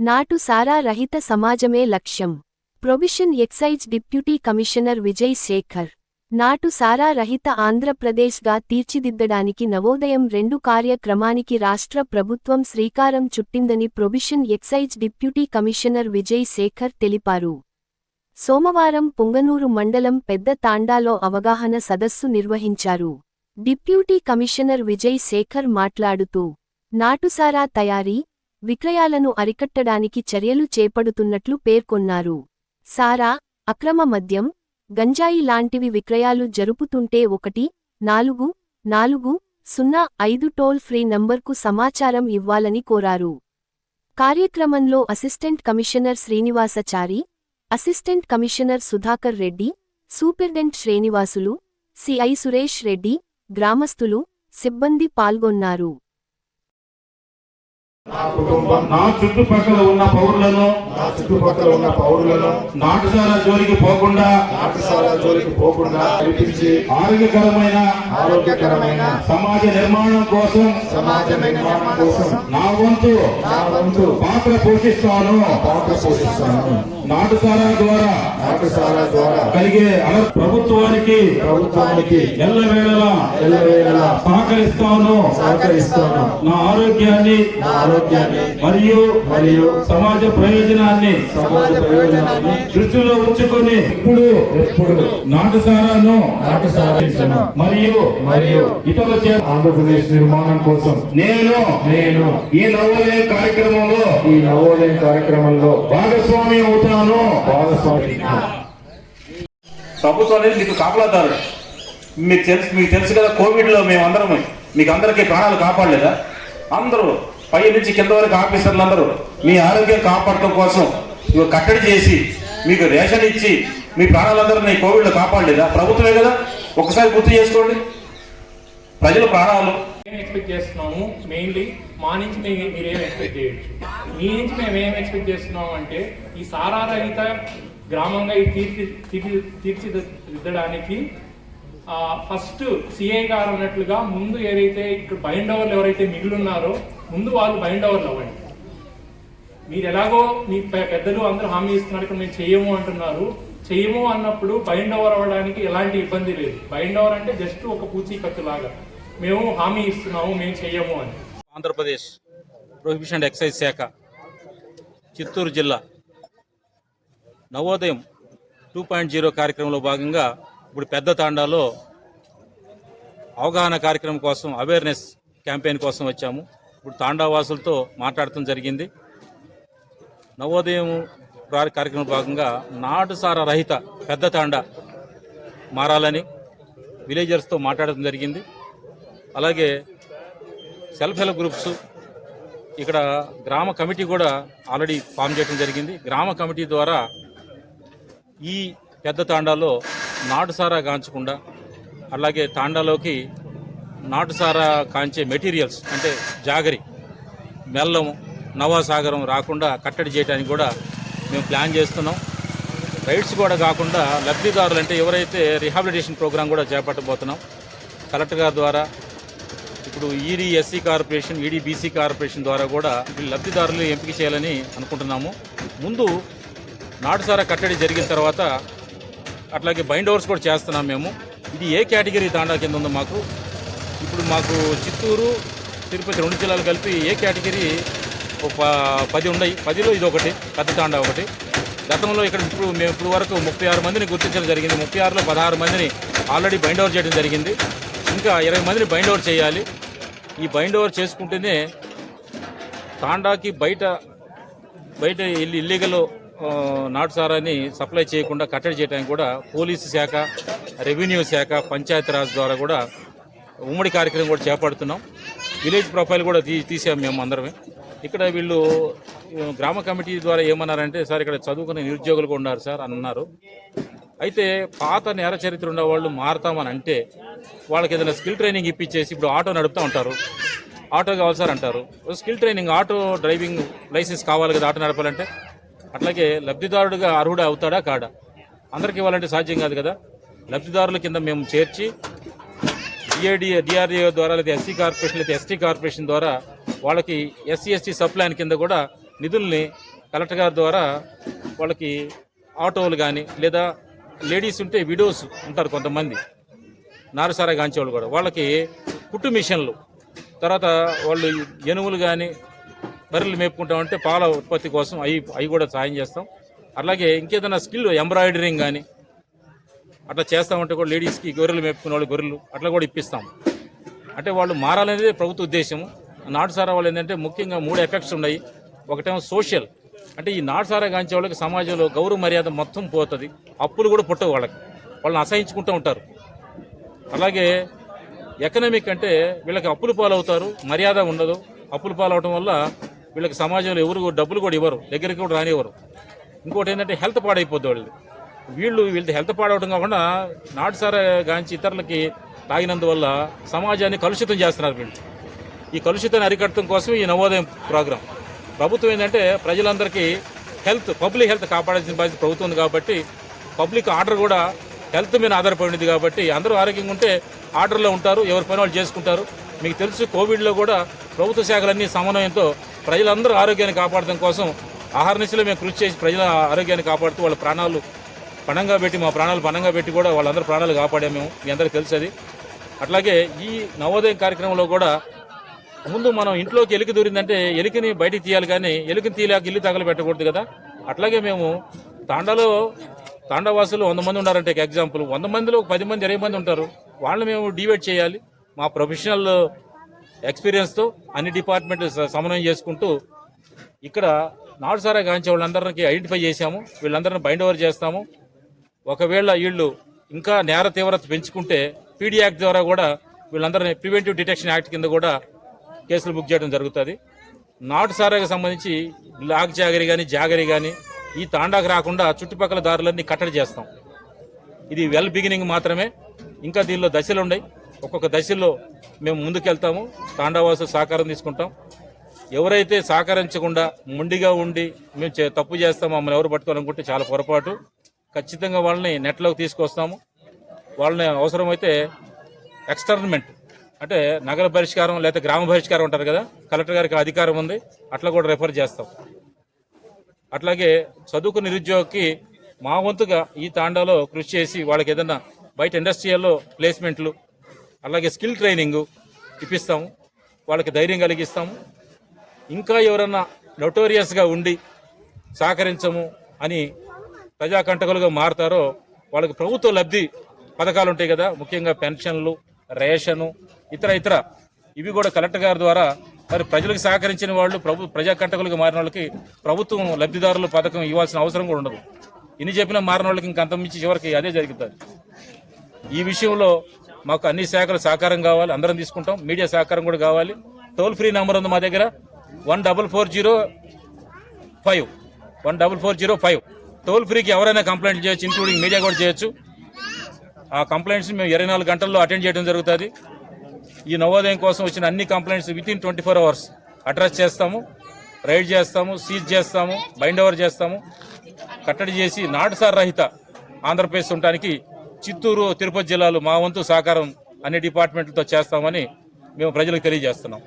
నాటు సారా రహిత సమాజమే లక్ష్యం. Prohibition excise deputy commissioner Vijay Shekhar. నాటు సారా రహిత ఆంధ్రప్రదేశ్గా తీర్చిదిద్దడానికి నవోదయం రెండు కార్యక్రమానికి రాష్ట్ర ప్రభుత్వం శ్రీకారం చుట్టిందని prohibition excise deputy commissioner Vijay Shekhar తెలిపారు. సోమవారం పుంగనూరు మండలం పెద్ద తాండాలో అవగాహన సదస్సు నిర్వహించారు. డిప్యూటీ కమిషనర్ విజయ్ శేఖర్ మాట్లాడుతూ నాటుసారా తయారీ విక్రయాలను అరికట్టడానికి చర్యలు చేపడుతున్నట్లు పేర్కొన్నారు. సారా అక్రమ మద్యం గంజాయి లాంటివి విక్రయాలు జరుపుతుంటే ఒకటి నాలుగు నాలుగు సున్నా ఐదు టోల్ ఫ్రీ నంబర్కు సమాచారం ఇవ్వాలని కోరారు. కార్యక్రమంలో assistant commissioner Srinivasachari assistant commissioner Sudhakar Reddy superintendent Srinivasulu CI Suresh Reddy గ్రామస్తులు సిబ్బంది పాల్గొన్నారు. నా కుటుంబం నా చుట్టుపక్కల ఉన్న పౌరులను నా చుట్టుపక్కల ఉన్న పౌరులను నాటుసారా జోలికి పోకుండా నాటుసారా జోలికి పోకుండా నడిపించి ఆరోగ్యకరమైన ఆరోగ్యకరమైన సమాజ నిర్మాణం కోసం సమాజ నిర్మాణం కోసం నా వంతు నా వంతు పాత్ర పోషిస్తాను. పాత్ర పోషిస్తాను. నాటుసారా ద్వారా నాటుసారా ద్వారా కలిగే ప్రభుత్వానికి ప్రభుత్వానికి ఎల్లవేళలా ఎల్లవేళలా సహకరిస్తాను. సహకరిస్తాను. నా ఆరోగ్యాన్ని నా ఆరోగ్యాన్ని మరియు మరియు సమాజ ప్రయోజనాన్ని సమాజ ప్రయోజనాన్ని దృష్టిలో ఉంచుకొని ఇప్పుడు ఎప్పుడు నాటుసారాను నాటుసారించను. మరియు మరియు ఇతరుల చేత ఆంధ్రప్రదేశ్ నిర్మాణం కోసం నేను నేను ఈ నవోదయ కార్యక్రమంలో ఈ నవోదయం కార్యక్రమంలో భాగస్వామి అవుతాను. భాగస్వామి. ప్రభుత్వం అనేది మీకు కాపలాదారుడు. మీకు తెలుసు మీకు తెలుసు కదా కోవిడ్లో మేము అందరం మీకు అందరికీ ప్రాణాలు కాపాడలేదా? అందరూ పై నుంచి కింద వరకు ఆఫీసర్లు అందరూ మీ ఆరోగ్యం కాపాడటం కోసం ఇవి కట్టడి చేసి మీకు రేషన్ ఇచ్చి మీ ప్రాణాలందరినీ కోవిడ్ కోవిడ్లో కాపాడలేదా? ప్రభుత్వమే కదా? ఒకసారి గుర్తు చేసుకోండి. ప్రజల ప్రాణాలు. మేము ఎక్స్పెక్ట్ చేస్తున్నాము? మెయిన్లీ మా నుంచి మీరేం ఎక్స్పెక్ట్ చేయొచ్చు? మీ నుంచి మేము ఏం ఎక్స్పెక్ట్ చేస్తున్నాము అంటే ఈ సారా రహిత గ్రామంగా ఇది తీర్చి తీర్చి తీర్చిదిద్దడానికి ఫస్ట్ సిఐ గారు అన్నట్లుగా ముందు ఏదైతే ఇక్కడ బైండ్ ఓవర్లు ఎవరైతే మిగిలిన్నారో ముందు వాళ్ళు బైండ్ అవర్లు అవ్వండి మీరు ఎలాగో మీ పెద్దలు అందరూ హామీ ఇస్తున్నారు ఇక్కడ మేము చేయము అంటున్నారు. చేయము అన్నప్పుడు బైండ్ ఓవర్ అవ్వడానికి ఎలాంటి ఇబ్బంది లేదు. బైండ్ ఓవర్ అంటే జస్ట్ ఒక పూచీకత్తు లాగా మేము హామీ ఇస్తున్నాము మేము చేయము అని. ఆంధ్రప్రదేశ్ ప్రొహిబిషన్ ఎక్సైజ్ శాఖ చిత్తూరు జిల్లా నవోదయం టూ పాయింట్ జీరో కార్యక్రమంలో భాగంగా ఇప్పుడు పెద్ద తాండాలో అవగాహన కార్యక్రమం కోసం అవేర్నెస్ క్యాంపెయిన్ కోసం వచ్చాము. ఇప్పుడు తాండా వాసులతో మాట్లాడటం జరిగింది. నవోదయం కార్యక్రమం భాగంగా నాటుసార రహిత పెద్ద తాండా మారాలని విలేజర్స్తో మాట్లాడటం జరిగింది. అలాగే సెల్ఫ్ హెల్ప్ గ్రూప్స్ ఇక్కడ గ్రామ కమిటీ కూడా ఆల్రెడీ ఫామ్ చేయడం జరిగింది. గ్రామ కమిటీ ద్వారా ఈ పెద్ద తాండాలో నాటుసారా గాంచకుండా అలాగే తాండాలోకి నాటుసారా కాంచే మెటీరియల్స్ అంటే జాగరి మెల్లం నవాసాగరం రాకుండా కట్టడి చేయడానికి కూడా మేము ప్లాన్ చేస్తున్నాం. రైట్స్ కూడా కాకుండా లబ్ధిదారులు అంటే ఎవరైతే రిహాబిలిటేషన్ ప్రోగ్రామ్ కూడా చేపట్టబోతున్నాం కలెక్టర్ గారి ద్వారా ఇప్పుడు ED SC corporation ED BC corporation ద్వారా కూడా లబ్ధిదారులు ఎంపిక చేయాలని అనుకుంటున్నాము. ముందు నాటుసారా కట్టడి జరిగిన తర్వాత అట్లాగే బైండ్ ఓవర్స్ కూడా చేస్తున్నాం మేము. ఇది ఏ కేటగిరీ తాండా కింద ఉందో మాకు ఇప్పుడు మాకు చిత్తూరు తిరుపతి రెండు జిల్లాలు కలిపి ఏ కేటగిరీ ఒక ప- పది ఉన్నాయి. పదిలో ఇది ఒకటి పెద్ద తాండా ఒకటి. గతంలో ఇక్కడ ఇప్పుడు మేము ఇప్పుడు వరకు ముప్పై ఆరు మందిని గుర్తించడం జరిగింది. ముప్పై ఆరులో పదహారు మందిని ఆల్రెడీ బైండ్ ఓవర్ చేయడం జరిగింది. ఇంకా ఇరవై మందిని బైండ్ ఓవర్ చేయాలి. ఈ బైండ్ ఓవర్ చేసుకుంటేనే తాండాకి బయట బయట ఇల్లు ఇల్లీగల్ నాటు సారాన్ని సప్లై చేయకుండా కట్టడి చేయడానికి కూడా పోలీసు శాఖ రెవెన్యూ శాఖ పంచాయతీరాజ్ ద్వారా కూడా ఉమ్మడి కార్యక్రమం కూడా చేపడుతున్నాం. విలేజ్ ప్రొఫైల్ కూడా తీ తీసాం మేము అందరమే. ఇక్కడ వీళ్ళు గ్రామ కమిటీ ద్వారా ఏమన్నారంటే సార్ ఇక్కడ చదువుకునే నిరుద్యోగులు ఉన్నారు సార్ అని అన్నారు. అయితే పాత నేర చరిత్ర ఉన్న వాళ్ళు మారుతామని అంటే వాళ్ళకి ఏదైనా స్కిల్ ట్రైనింగ్ ఇప్పించేసి ఇప్పుడు ఆటో నడుపుతూ ఉంటారు. ఆటో కావాలి సార్ అంటారు. Skill training auto driving licence కావాలి కదా ఆటో నడపాలంటే? అట్లాగే లబ్ధిదారుడుగా అర్హుడు అవుతాడా కాడా? అందరికి ఇవ్వాలంటే సాధ్యం కాదు కదా. లబ్ధిదారుల కింద మేము చేర్చి డిఆర్డి డిఆర్డిఏ ద్వారా లేదా ఎస్సీ కార్పొరేషన్ లేదా ఎస్టీ కార్పొరేషన్ ద్వారా వాళ్ళకి ఎస్సీ ఎస్టీ సబ్ కింద కూడా నిధుల్ని కలెక్టర్ గారి ద్వారా వాళ్ళకి ఆటోలు కానీ లేదా లేడీస్ ఉంటే విడోస్ ఉంటారు కొంతమంది. నారసారా గాంచేవాళ్ళు కూడా. వాళ్ళకి కుట్టు మిషన్లు. తర్వాత వాళ్ళు ఎనుములు కానీ బర్రెలు మేపుకుంటామంటే పాల ఉత్పత్తి కోసం అవి అవి కూడా సాయం చేస్తాం. అలాగే ఇంకేదైనా స్కిల్ ఎంబ్రాయిడరింగ్ కానీ అట్లా చేస్తామంటే కూడా లేడీస్కి గొర్రెలు మేపుకునే వాళ్ళు గొర్రెలు అట్లా కూడా ఇప్పిస్తాం. అంటే వాళ్ళు మారాలనేది ప్రభుత్వ ఉద్దేశం నాటుసారా వాళ్ళు ఏంటంటే ముఖ్యంగా మూడు ఎఫెక్ట్స్ ఉన్నాయి. ఒకటేమో సోషల్. అంటే ఈ నాటుసారా గాంచే వాళ్ళకి సమాజంలో గౌరవ మర్యాద మొత్తం పోతుంది. అప్పులు కూడా పుట్టవు వాళ్ళకి. వాళ్ళని అసహించుకుంటూ ఉంటారు. అలాగే ఎకనామిక్ అంటే వీళ్ళకి అప్పులు పాలవుతారు మర్యాద ఉండదు. అప్పులు పాలవటం వల్ల వీళ్ళకి సమాజంలో ఎవరు డబ్బులు కూడా ఇవ్వరు. దగ్గరికి కూడా రానివ్వరు. ఇంకోటి ఏంటంటే హెల్త్ పాడైపోద్ది వాళ్ళు వీళ్ళు వీళ్ళది హెల్త్ పాడవడం కాకుండా నాటుసారా గాంచి ఇతరులకి తాగినందువల్ల సమాజాన్ని కలుషితం చేస్తున్నారు వీళ్ళు. ఈ కలుషితాన్ని అరికట్టడం కోసం ఈ నవోదయం ప్రోగ్రాం. ప్రభుత్వం ఏంటంటే ప్రజలందరికీ హెల్త్ పబ్లిక్ హెల్త్ కాపాడాల్సిన బాధ్యత ప్రభుత్వం ఉంది కాబట్టి పబ్లిక్ ఆర్డర్ కూడా హెల్త్ మీద ఆధారపడింది కాబట్టి అందరూ ఆరోగ్యంగా ఉంటే ఆర్డర్లో ఉంటారు ఎవరి పని వాళ్ళు చేసుకుంటారు. మీకు తెలుసు కోవిడ్లో కూడా ప్రభుత్వ శాఖలన్నీ సమన్వయంతో ప్రజలందరూ ఆరోగ్యాన్ని కాపాడటం కోసం ఆహార నిశలో మేము కృషి చేసి ప్రజల ఆరోగ్యాన్ని కాపాడుతూ వాళ్ళ ప్రాణాలు పణంగా పెట్టి మా ప్రాణాలు పణంగా పెట్టి కూడా వాళ్ళందరూ ప్రాణాలు కాపాడాము మేము. మీ అందరికీ తెలుసు అది అట్లాగే ఈ నవోదయం కార్యక్రమంలో కూడా ముందు మనం ఇంట్లోకి ఎలుక దూరిందంటే ఎలుకని బయటికి తీయాలి కానీ ఎలుకని తీయలేక ఇల్లు తగలు పెట్టకూడదు కదా. అట్లాగే మేము తాండాలో తాండవాసులు వంద మంది ఉన్నారంటే ఎగ్జాంపుల్ వంద మందిలో పది మంది ఇరవై మంది ఉంటారు. వాళ్ళని మేము డివైడ్ చేయాలి. మా ప్రొఫెషనల్ ఎక్స్పీరియన్స్తో అన్ని డిపార్ట్మెంట్లు సమన్వయం చేసుకుంటూ ఇక్కడ నాటుసారా గాంచే వాళ్ళందరికీ ఐడెంటిఫై చేశాము. వీళ్ళందరిని బైండ్ ఓవర్ చేస్తాము. ఒకవేళ వీళ్ళు ఇంకా నేర తీవ్రత పెంచుకుంటే పీడీ యాక్ట్ ద్వారా కూడా వీళ్ళందరినీ ప్రివెంటివ్ డిటెక్షన్ యాక్ట్ కింద కూడా కేసులు బుక్ చేయడం జరుగుతుంది. నాటు సారాకు సంబంధించి లాగ్ జాగరి కానీ జాగరి కానీ ఈ తాండాకు రాకుండా చుట్టుపక్కల దారులన్నీ కట్టడి చేస్తాం. ఇది వెల్ బిగినింగ్ మాత్రమే. ఇంకా దీనిలో దశలు ఉన్నాయి. ఒక్కొక్క దశలో మేము ముందుకెళ్తాము. తాండావాసు సహకారం తీసుకుంటాం. ఎవరైతే సహకరించకుండా మొండిగా ఉండి మేము చే- తప్పు చేస్తాం మమ్మల్ని ఎవరు పట్టుకోవాలనుకుంటే చాలా పొరపాటు. ఖచ్చితంగా వాళ్ళని నెట్లోకి తీసుకొస్తాము. వాళ్ళని అవసరమైతే ఎక్స్టర్న్మెంట్ అంటే నగర పరిష్కారం లేదా గ్రామ పరిష్కారం ఉంటారు కదా కలెక్టర్ గారికి అధికారం ఉంది అట్లా కూడా రెఫర్ చేస్తాం. అట్లాగే చదువుకున్న నిరుద్యోగికి మా వంతుగా ఈ తాండాలో కృషి చేసి వాళ్ళకి ఏదైనా బయట ఇండస్ట్రియల్లో ప్లేస్మెంట్లు అలాగే స్కిల్ ట్రైనింగ్ ఇప్పిస్తాము. వాళ్ళకి ధైర్యం కలిగిస్తాము. ఇంకా ఎవరన్నా నొటోరియస్గా ఉండి సహకరించము అని ప్రజాకంటకులుగా మారుతారో వాళ్ళకి ప్రభుత్వ లబ్ధి పథకాలు ఉంటాయి కదా ముఖ్యంగా పెన్షన్లు రేషను ఇతర ఇతర. ఇవి కూడా కలెక్టర్ గారి ద్వారా మరి ప్రజలకు సహకరించిన వాళ్ళు ప్రభు ప్రజాకంటకులుగా మారిన వాళ్ళకి ప్రభుత్వం లబ్ధిదారుల పథకం ఇవ్వాల్సిన అవసరం కూడా ఉండదు. ఇన్ని చెప్పినా మారిన వాళ్ళకి ఇంకా అంతమించి చివరికి అదే జరుగుతుంది. ఈ విషయంలో మాకు అన్ని శాఖలు సహకారం కావాలి అందరం తీసుకుంటాం. మీడియా సహకారం కూడా కావాలి. టోల్ ఫ్రీ నెంబర్ ఉంది మా దగ్గర. One double four zero five. One double four zero five. Toll ఫ్రీకి ఎవరైనా కంప్లైంట్ చేయొచ్చు ఇంక్లూడింగ్ మీడియా కూడా చేయొచ్చు. ఆ కంప్లైంట్స్ మేము ఇరవై నాలుగు గంటల్లో అటెండ్ చేయడం జరుగుతుంది. ఈ నవోదయం కోసం వచ్చిన అన్ని complaints within twenty four hours address చేస్తాము రైడ్ చేస్తాము సీజ్ చేస్తాము బైండ్ ఓవర్ చేస్తాము. కట్టడి చేసి నాటుసార్ రహిత ఆంధ్రప్రదేశ్ ఉండటానికి చిత్తూరు తిరుపతి జిల్లాలు మా వంతు సహకారం అన్ని డిపార్ట్మెంట్లతో చేస్తామని మేము ప్రజలకు తెలియజేస్తున్నాం.